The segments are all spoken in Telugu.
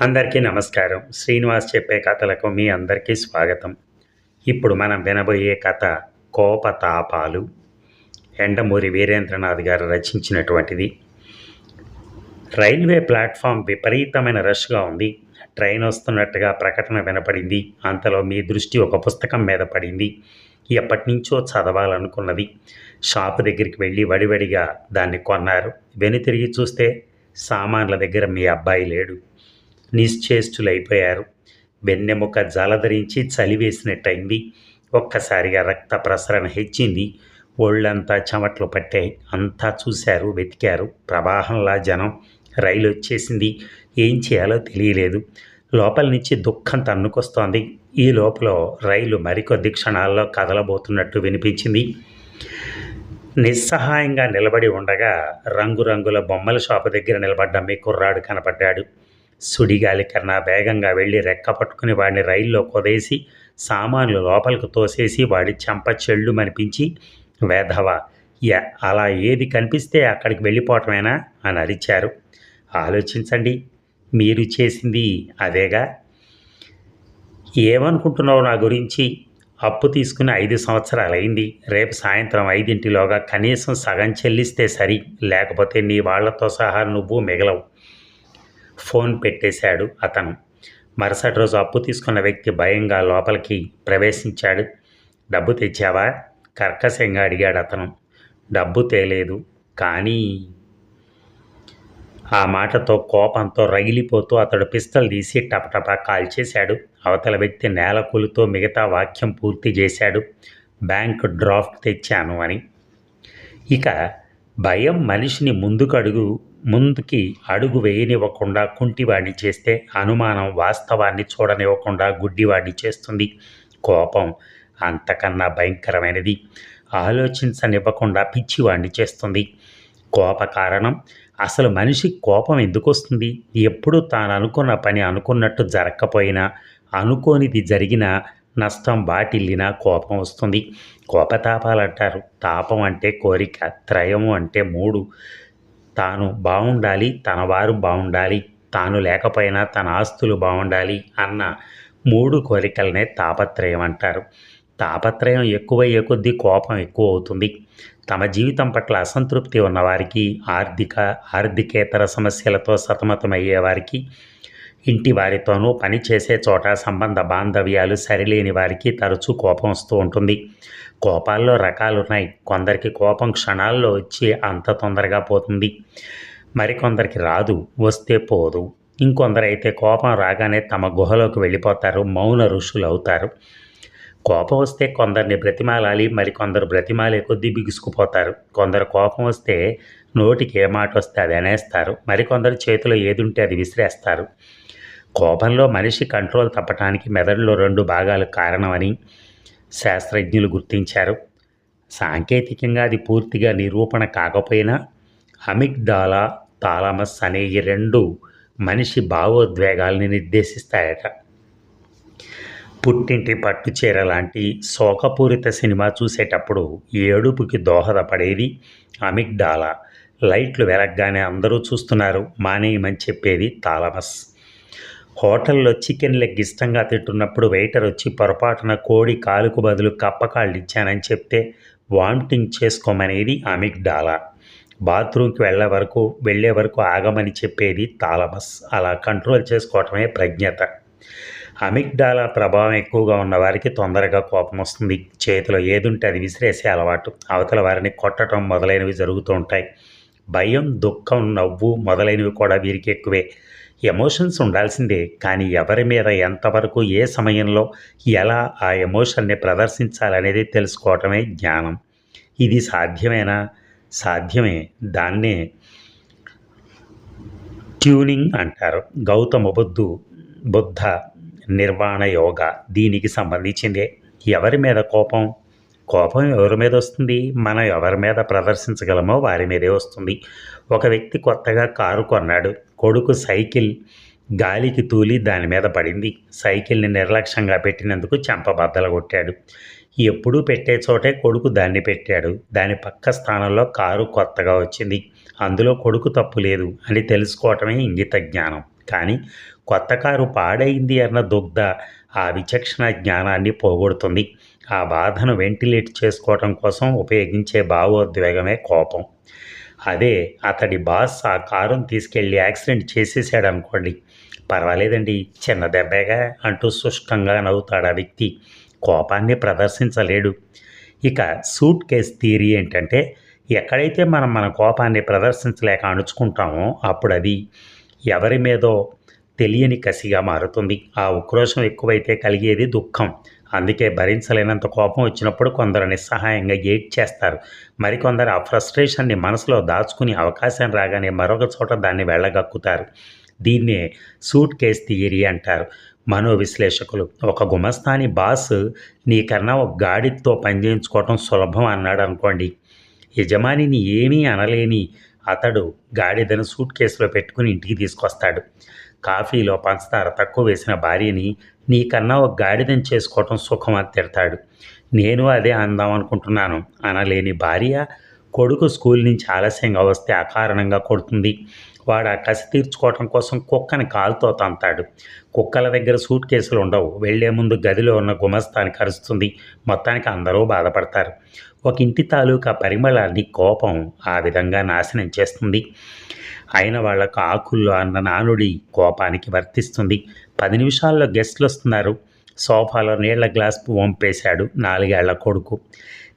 అందరికీ నమస్కారం. శ్రీనివాస్ చెప్పే కథలకు మీ అందరికీ స్వాగతం. ఇప్పుడు మనం వినబోయే కథ కోపతాపాలు. ఎండమూరి వీరేంద్రనాథ్ గారు రచించినటువంటిది. రైల్వే ప్లాట్ఫామ్ విపరీతమైన రష్గా ఉంది. ట్రైన్ వస్తున్నట్టుగా ప్రకటన వినపడింది. అంతలో మీ దృష్టి ఒక పుస్తకం మీద పడింది. ఎప్పటి నుంచో చదవాలనుకున్నది. షాపు దగ్గరికి వెళ్ళి వడివడిగా దాన్ని కొన్నారు. వెనుతిరిగి చూస్తే సామాన్ల దగ్గర మీ అబ్బాయి లేడు. నిశ్చేష్టులైపోయారు. వెన్నెముక జలధరించి చలివేసినట్టయింది ఒక్కసారిగా రక్త ప్రసరణ హెచ్చింది. ఒళ్ళంతా చెమట్లు పట్టాయి. అంతా చూశారు వెతికారు. ప్రవాహంలా జనం రైలు వచ్చేసింది ఏం చేయాలో తెలియలేదు. లోపల నుంచి దుఃఖం తన్నుకొస్తోంది. ఈ లోపల రైలు మరికొద్ది క్షణాల్లో కదలబోతున్నట్టు వినిపించింది. నిస్సహాయంగా నిలబడి ఉండగా రంగురంగుల బొమ్మల షాపు దగ్గర నిలబడ్డ మీ కుర్రాడు కనపడ్డాడు. సుడిగాలి కన్నా వేగంగా వెళ్ళి రెక్క పట్టుకుని వాడిని రైల్లో కొదేసి సామాన్లు లోపలికి తోసేసి వాడి చెంప చెళ్ళు మనిపించి వేధవ యా అలా ఏది కనిపిస్తే అక్కడికి వెళ్ళిపోవటమేనా? అని అరిచారు. ఆలోచించండి మీరు చేసింది అదేగా? ఏమనుకుంటున్నావు నా గురించి? అప్పు తీసుకుని ఐదు సంవత్సరాలు అయింది రేపు సాయంత్రం ఐదింటిలోగా కనీసం సగం చెల్లిస్తే సరి లేకపోతే నీ వాళ్ళతో సహా నువ్వు మిగలవు. ఫోన్ పెట్టేశాడు అతను. మరుసటి రోజు అప్పు తీసుకున్న వ్యక్తి భయంగా లోపలికి ప్రవేశించాడు. డబ్బు తెచ్చావా? కర్కశంగా అడిగాడు అతను. డబ్బు తేలేదు. కానీ ఆ మాటతో కోపంతో రగిలిపోతూ అతడు పిస్తల్ తీసి టపటపా కాల్చేశాడు అవతల వ్యక్తి నేలకూలుతో మిగతా వాక్యం పూర్తి చేశాడు. బ్యాంక్ డ్రాఫ్ట్ తెచ్చాను అని. ఇక భయం మనిషిని ముందుకు అడుగు ముందుకి అడుగు వేయనివ్వకుండా కుంటివాడిని చేస్తే అనుమానం వాస్తవాన్ని చూడనివ్వకుండా గుడ్డివాడిని చేస్తుంది. కోపం అంతకన్నా భయంకరమైనది. ఆలోచించనివ్వకుండా పిచ్చివాణ్ణి చేస్తుంది. కోప కారణం అసలు మనిషి కోపం ఎందుకు వస్తుంది ఎప్పుడు తాను అనుకున్న పని అనుకున్నట్టు జరగకపోయినా అనుకోనిది జరిగినా నష్టం బాటిల్లినా కోపం వస్తుంది. కోపతాపాలు అంటారు తాపం అంటే కోరిక త్రయము అంటే మూడు. తాను బాగుండాలి తన వారు బాగుండాలి తాను లేకపోయినా తన ఆస్తులు బాగుండాలి అన్న మూడు కోరికలనే తాపత్రయం అంటారు. తాపత్రయం ఎక్కువయ్యే కొద్దీ కోపం ఎక్కువ అవుతుంది తమ జీవితం పట్ల అసంతృప్తి ఉన్నవారికి ఆర్థిక ఆర్థికేతర సమస్యలతో సతమతమయ్యే వారికి ఇంటి వారితోనూ పని చేసే చోట సంబంధ బాంధవ్యాలు సరిలేని వారికి తరచూ కోపం వస్తూ ఉంటుంది. కోపాల్లో రకాలున్నాయి. కొందరికి కోపం క్షణాల్లో వచ్చి అంత తొందరగా పోతుంది. మరికొందరికి రాదు వస్తే పోదు. ఇంకొందరైతే కోపం రాగానే తమ గుహలోకి వెళ్ళిపోతారు మౌన ఋషులు అవుతారు. కోపం వస్తే కొందరిని బ్రతిమాలాలి మరికొందరు బ్రతిమాలే కొద్దీ బిగుసుకుపోతారు. కొందరు కోపం వస్తే నోటికి ఏ మాట వస్తే అది అనేస్తారు. మరికొందరు చేతిలో ఏదుంటే అది విసిరేస్తారు. కోపంలో మనిషి కంట్రోల్ తప్పటానికి మెదడులో రెండు భాగాలు కారణమని శాస్త్రజ్ఞులు గుర్తించారు. సాంకేతికంగా అది పూర్తిగా నిరూపణ కాకపోయినా అమిగ్డాలా తాలమస్ అనే ఈ రెండు మనిషి భావోద్వేగాల్ని నిర్దేశిస్తాయట. పుట్టింటి పట్టుచీర లాంటి శోకపూరిత సినిమా చూసేటప్పుడు ఏడుపుకి దోహదపడేది అమిగ్డాలా. లైట్లు వెలగ్గానే అందరూ చూస్తున్నారు. మానేయమని చెప్పేది తాలమస్ హోటల్లో చికెన్ లెగ్ ఇష్టంగా తింటున్నప్పుడు వెయిటర్ వచ్చి పొరపాటున కోడి కాలుకు బదులు కప్పకాళ్ళు ఇచ్చానని చెప్తే వామిటింగ్ చేసుకోమనేది అమిగ్డాలా. బాత్రూమ్కి వెళ్ళే వరకు వెళ్ళే వరకు ఆగమని చెప్పేది తాలమస్ అలా కంట్రోల్ చేసుకోవటమే ప్రజ్ఞత. అమిగ్డాలా ప్రభావం ఎక్కువగా ఉన్నవారికి తొందరగా కోపం వస్తుంది. చేతిలో ఏదుంటే అది విసిరేసే అలవాటు. అవతల వారిని కొట్టడం మొదలైనవి జరుగుతూ ఉంటాయి. భయం దుఃఖం నవ్వు మొదలైనవి కూడా వీరికి ఎక్కువే. ఎమోషన్స్ ఉండాల్సిందే కానీ ఎవరి మీద ఎంతవరకు ఏ సమయంలో ఎలా ఆ ఎమోషన్ని ప్రదర్శించాలనేది తెలుసుకోవటమే జ్ఞానం. ఇది సాధ్యమేనా? సాధ్యమే. దాన్నే ట్యూనింగ్ అంటారు. గౌతమ బుద్ధు బుద్ధ నిర్వాణ యోగ దీనికి సంబంధించిందే. ఎవరి మీద కోపం? కోపం ఎవరి మీద వస్తుంది? మనం ఎవరి మీద ప్రదర్శించగలమో వారి మీదే వస్తుంది. ఒక వ్యక్తి కొత్తగా కారు కొన్నాడు. కొడుకు సైకిల్ గాలికి తూలి దాని మీద పడింది. సైకిల్ని నిర్లక్ష్యంగా పెట్టినందుకు చెంపబద్దలు కొట్టాడు. ఎప్పుడూ పెట్టే చోటే కొడుకు దాన్ని పెట్టాడు. దాని పక్క స్థానంలో కారు కొత్తగా వచ్చింది. అందులో కొడుకు తప్పు లేదు అని తెలుసుకోవటమే ఇంగిత జ్ఞానం. కానీ కొత్త కారు పాడైంది అన్న దుగ్ధ ఆ విచక్షణ జ్ఞానాన్ని పోగొడుతుంది. ఆ బాధను వెంటిలేట్ చేసుకోవటం కోసం ఉపయోగించే భావోద్వేగమే కోపం. అదే అతడి బాస్ ఆ కారును తీసుకెళ్ళి యాక్సిడెంట్ చేసేసాడు అనుకోండి పర్వాలేదండి చిన్న దెబ్బేగా అంటూ శుష్కంగా నవ్వుతాడు ఆ వ్యక్తి. కోపాన్ని ప్రదర్శించలేడు. ఇక సూట్ కేస్ థియరీ ఏంటంటే ఎక్కడైతే మనం మన కోపాన్ని ప్రదర్శించలేక అణుచుకుంటామో అప్పుడు అది ఎవరి మీదో తెలియని కసిగా మారుతుంది. ఆ ఉక్రోషం ఎక్కువైతే కలిగేది దుఃఖం. అందుకే భరించలేనంత కోపం వచ్చినప్పుడు కొందరు నిస్సహాయంగా ఏడ్ చేస్తారు మరికొందరు ఆ ఫ్రస్ట్రేషన్ని మనసులో దాచుకుని అవకాశం రాగానే మరొక చోట దాన్ని వెళ్ళగక్కుతారు. దీన్నే సూట్ కేస్ థియరీ అంటారు. మనోవిశ్లేషకులు ఒక గుమస్తాని బాస్ నీకన్నా ఒక గాడితో పనిచేయించుకోవటం సులభం అన్నాడు అనుకోండి. యజమానిని ఏమీ అనలేని అతడు గాడిదను సూట్ కేసులో పెట్టుకుని ఇంటికి తీసుకొస్తాడు. కాఫీలో పంచదార తక్కువ వేసిన భార్యని నీకన్నా ఒక గాడిదని చేసుకోవటం సుఖం అని తిడతాడు. నేను అదే అందాం అనుకుంటున్నాను. అనలేని భార్య కొడుకు స్కూల్ నుంచి ఆలస్యంగా వస్తే అకారణంగా కొడుతుంది. వాడు ఆ కసి తీర్చుకోవటం కోసం కుక్కని కాలుతో తంతాడు. కుక్కల దగ్గర సూట్ కేసులు ఉండవు. వెళ్ళే ముందు గదిలో ఉన్న గుమస్తానికి కరుస్తుంది. మొత్తానికి అందరూ బాధపడతారు. ఒక ఇంటి తాలూకా పరిమళాన్ని కోపం ఆ విధంగా నాశనం చేస్తుంది. అయిన వాళ్ళకు ఆకుల్లో అన్న నానుడి కోపానికి వర్తిస్తుంది. పది నిమిషాల్లో గెస్ట్లు వస్తున్నారు సోఫాలో నీళ్ళ గ్లాస్ వంపేశాడు నాలుగేళ్ళ కొడుకు.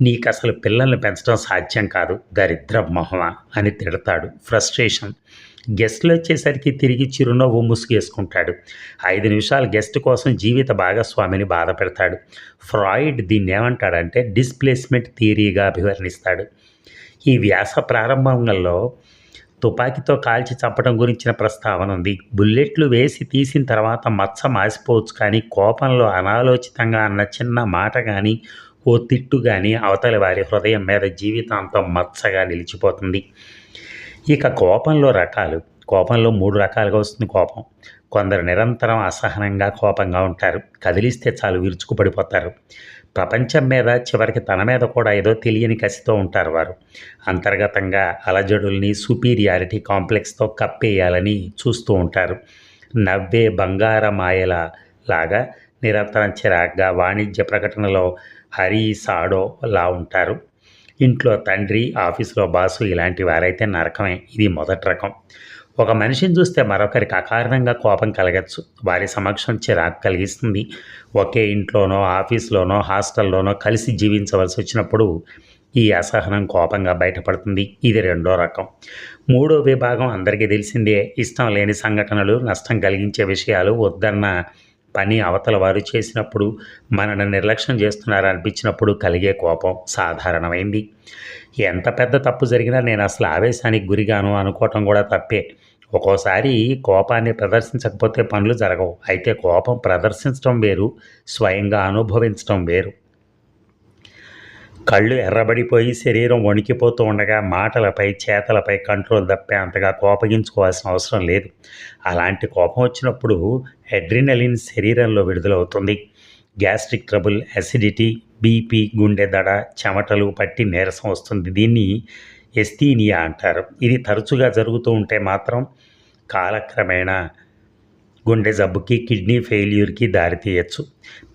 నీకు అసలు పిల్లల్ని పెంచడం సాధ్యం కాదు. దరిద్ర మొహమ అని తిడతాడు. ఫ్రస్ట్రేషన్. గెస్ట్లు వచ్చేసరికి తిరిగి చిరునవ్వు ముసుగేసుకుంటాడు. ఐదు నిమిషాలు గెస్ట్ కోసం జీవిత భాగస్వామిని బాధ పెడతాడు. ఫ్రాయిడ్ దీన్ని ఏమంటాడంటే డిస్ప్లేస్మెంట్ థియరీగా అభివర్ణిస్తాడు. ఈ వ్యాస ప్రారంభంలో తుపాకీతో కాల్చి చంపడం గురించిన ప్రస్తావన ఉంది. బుల్లెట్లు వేసి తీసిన తర్వాత మచ్చ మాసిపోవచ్చు కానీ కోపంలో అనాలోచితంగా అన్న చిన్న మాట కానీ ఓ తిట్టు కానీ అవతలి వారి హృదయం మీద జీవితాంతం మచ్చగా నిలిచిపోతుంది. ఇక కోపంలో రకాలు. కోపంలో మూడు రకాలుగా వస్తుంది కోపం. కొందరు నిరంతరం అసహనంగా కోపంగా ఉంటారు. కదిలిస్తే చాలు విరుచుకుపడిపోతారు. ప్రపంచం మీద చివరికి తన మీద కూడా ఏదో తెలియని కసితో ఉంటారు వారు. అంతర్గతంగా అలజడుల్ని సుపీరియారిటీ కాంప్లెక్స్తో కప్పేయాలని చూస్తూ ఉంటారు. నవ్వే బంగారమాయల లాగా నిరంతరం చిరాగ్గా వాణిజ్య ప్రకటనలో హరి సాడో లా ఉంటారు. ఇంట్లో తండ్రి ఆఫీసులో బాసు ఇలాంటి వారైతే నరకమే. ఇది మొదటి రకం. ఒక మనిషిని చూస్తే మరొకరికి అకారణంగా కోపం కలగచ్చు. వారి సమక్షం చిరాకు కలిగిస్తుంది. ఒకే ఇంట్లోనో ఆఫీస్లోనో హాస్టల్లోనో కలిసి జీవించవలసి వచ్చినప్పుడు ఈ అసహనం కోపంగా బయటపడుతుంది. ఇది రెండో రకం. మూడో విభాగం అందరికీ తెలిసిందే. ఇష్టం లేని సంఘటనలు నష్టం కలిగించే విషయాలు వద్దన్న పని అవతల వారు చేసినప్పుడు మనను నిర్లక్ష్యం చేస్తున్నారనిపించినప్పుడు కలిగే కోపం సాధారణమైంది. ఎంత పెద్ద తప్పు జరిగినా నేను అసలు ఆవేశానికి గురిగాను అనుకోవటం కూడా తప్పే. ఒక్కోసారి కోపాన్ని ప్రదర్శించకపోతే పనులు జరగవు. అయితే కోపం ప్రదర్శించడం వేరు స్వయంగా అనుభవించడం వేరు. కళ్ళు ఎర్రబడిపోయి శరీరం వణికిపోతూ ఉండగా మాటలపై చేతలపై కంట్రోల్ తప్పే అంతగా కోపగించుకోవాల్సిన అవసరం లేదు. అలాంటి కోపం వచ్చినప్పుడు అడ్రినలిన్ శరీరంలో విడుదలవుతుంది. గ్యాస్ట్రిక్ ట్రబుల్ అసిడిటీ బీపీ గుండె దడ చెమటలు పట్టి నీరసం వస్తుంది. దీన్ని ఎస్తీనియా అంటారు. ఇది తరచుగా జరుగుతూ ఉంటే మాత్రం కాలక్రమేణా గుండె జబ్బుకి కిడ్నీ ఫెయిల్యూర్కి దారితీయచ్చు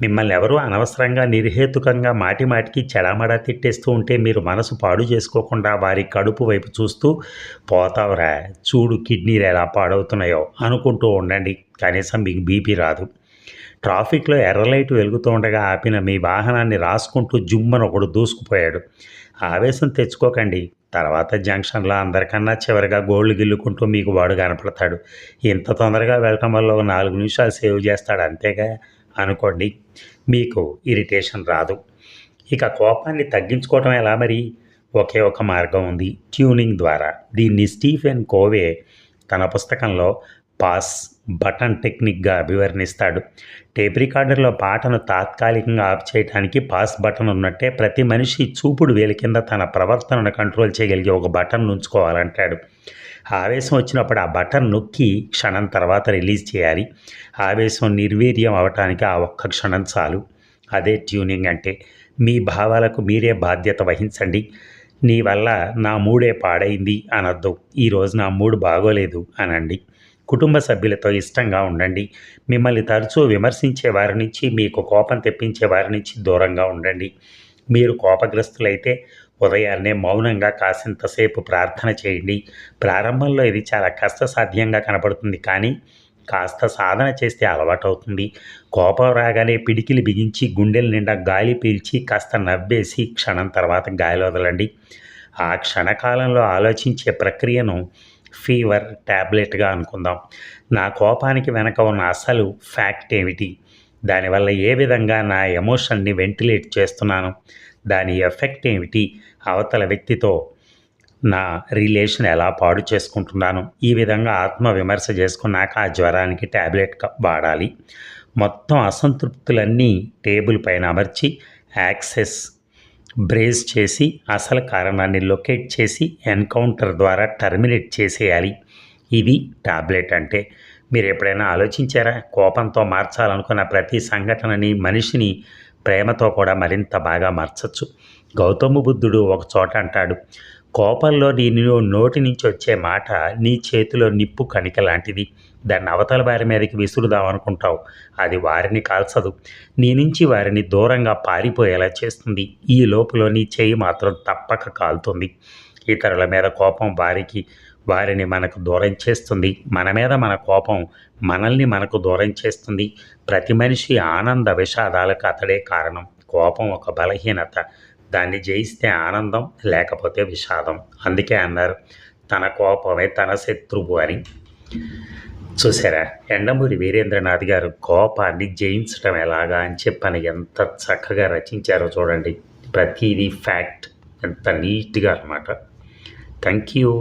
మిమ్మల్ని ఎవరు అనవసరంగా నిర్హేతుకంగా మాటిమాటికి చెడామడా తిట్టేస్తూ ఉంటే మీరు మనసు పాడు చేసుకోకుండా వారి కడుపు వైపు చూస్తూ పోతావురా చూడు కిడ్నీలు ఎలా పాడవుతున్నాయో అనుకుంటూ ఉండండి. కనీసం మీకు బీపీ రాదు. ట్రాఫిక్లో ఎర్ర లైట్ వెలుగుతూ ఉండగా ఆపిన మీ వాహనాన్ని రాసుకుంటూ జుమ్మన ఒకడు దూసుకుపోయాడు. ఆవేశం తెచ్చుకోకండి. తర్వాత జంక్షన్లో అందరికన్నా చివరిగా గోళ్ళు గిల్లుకుంటూ మీకు వాడు కనపడతాడు. ఇంత తొందరగా వెళ్ళటం వల్ల ఒక నాలుగు నిమిషాలు సేవ్ చేస్తాడు అంతేగా? అనుకోండి. మీకు ఇరిటేషన్ రాదు. ఇక కోపాన్ని తగ్గించుకోవటం ఎలా మరి? ఒకే ఒక మార్గం ఉంది. ట్యూనింగ్ ద్వారా. దీన్ని స్టీఫెన్ కోవే తన పుస్తకంలో పాస్ బటన్ టెక్నిక్గా అభివర్ణిస్తాడు. టేప్ రికార్డర్లో పాటను తాత్కాలికంగా ఆఫ్ చేయడానికి పాస్ బటన్ ఉన్నట్టే ప్రతి మనిషి చూపుడు వేలి కింద తన ప్రవర్తనను కంట్రోల్ చేయగలిగే ఒక బటన్ ఉంచుకోవాలంటాడు. ఆవేశం వచ్చినప్పుడు ఆ బటన్ నొక్కి క్షణం తర్వాత రిలీజ్ చేయాలి. ఆవేశం నిర్వీర్యం అవటానికి ఆ ఒక్క క్షణం చాలు. అదే ట్యూనింగ్ అంటే మీ భావాలకు మీరే బాధ్యత వహించండి. నీ వల్ల నా మూడే పాడైంది అనొద్దు. ఈరోజు నా మూడు బాగోలేదు అనండి. కుటుంబ సభ్యులతో ఇష్టంగా ఉండండి. మిమ్మల్ని తరచూ విమర్శించే వారి నుంచి మీకు కోపం తెప్పించే వారి నుంచి దూరంగా ఉండండి. మీరు కోపగ్రస్తులైతే ఉదయాన్నే మౌనంగా కాసింతసేపు ప్రార్థన చేయండి. ప్రారంభంలో ఇది చాలా కష్టసాధ్యంగా కనపడుతుంది కానీ కాస్త సాధన చేస్తే అలవాటు అవుతుంది కోపం రాగానే పిడికిలి బిగించి గుండెల నిండా గాలి పీల్చి కాస్త నవ్వేసి క్షణం తర్వాత గాలి వదలండి. ఆ క్షణకాలంలో ఆలోచించే ప్రక్రియను ఫీవర్ ట్యాబ్లెట్గా అనుకుందాం. నా కోపానికి వెనక ఉన్న అసలు ఫ్యాక్ట్ ఏమిటి? దానివల్ల ఏ విధంగా నా ఎమోషన్ని వెంటిలేట్ చేస్తున్నాను? దాని ఎఫెక్ట్ ఏమిటి? అవతల వ్యక్తితో నా రిలేషన్ ఎలా పాడు చేసుకుంటున్నాను? ఈ విధంగా ఆత్మవిమర్శ చేసుకున్నాక ఆ జ్వరానికి ట్యాబ్లెట్ వాడాలి. మొత్తం అసంతృప్తులన్నీ టేబుల్ పైన అమర్చి యాక్సెస్ బ్రేజ్ చేసి అసలు కారణాన్ని లొకేట్ చేసి ఎన్కౌంటర్ ద్వారా టర్మినేట్ చేసేయాలి. ఇది టాబ్లెట్ అంటే. మీరు ఎప్పుడైనా ఆలోచించారా? కోపంతో మార్చాలనుకున్న ప్రతి సంఘటనని మనిషిని ప్రేమతో కూడా మరింత బాగా మార్చచ్చు. గౌతమ బుద్ధుడు ఒక చోట అంటాడు కోపంలో నీ నోటి నుంచి వచ్చే మాట నీ చేతిలో నిప్పు కణిక లాంటిది. దాన్ని అవతల వారి మీదకి విసురుదామనుకుంటావు అది వారిని కాల్చదు. నీ నుంచి వారిని దూరంగా పారిపోయేలా చేస్తుంది. ఈ లోపులో నీ చేయి మాత్రం తప్పక కాలుతుంది. ఇతరుల మీద కోపం వారికి వారిని మనకు దూరం చేస్తుంది. మన మీద మన కోపం మనల్ని మనకు దూరం చేస్తుంది. ప్రతి మనిషి ఆనంద విషాదాలకు అతడే కారణం. కోపం ఒక బలహీనత. దాన్ని జయిస్తే ఆనందం లేకపోతే విషాదం. అందుకే అన్నారు తన కోపమే తన శత్రువు అని. చూసారా ఎండమూరి వీరేంద్రనాథ్ గారు కోపాన్ని జయించడం ఎలాగా అని చెప్పని ఎంత చక్కగా రచించారో చూడండి. ప్రతిదీ ఫ్యాక్ట్. ఎంత నీట్గా అనమాట థ్యాంక్ యూ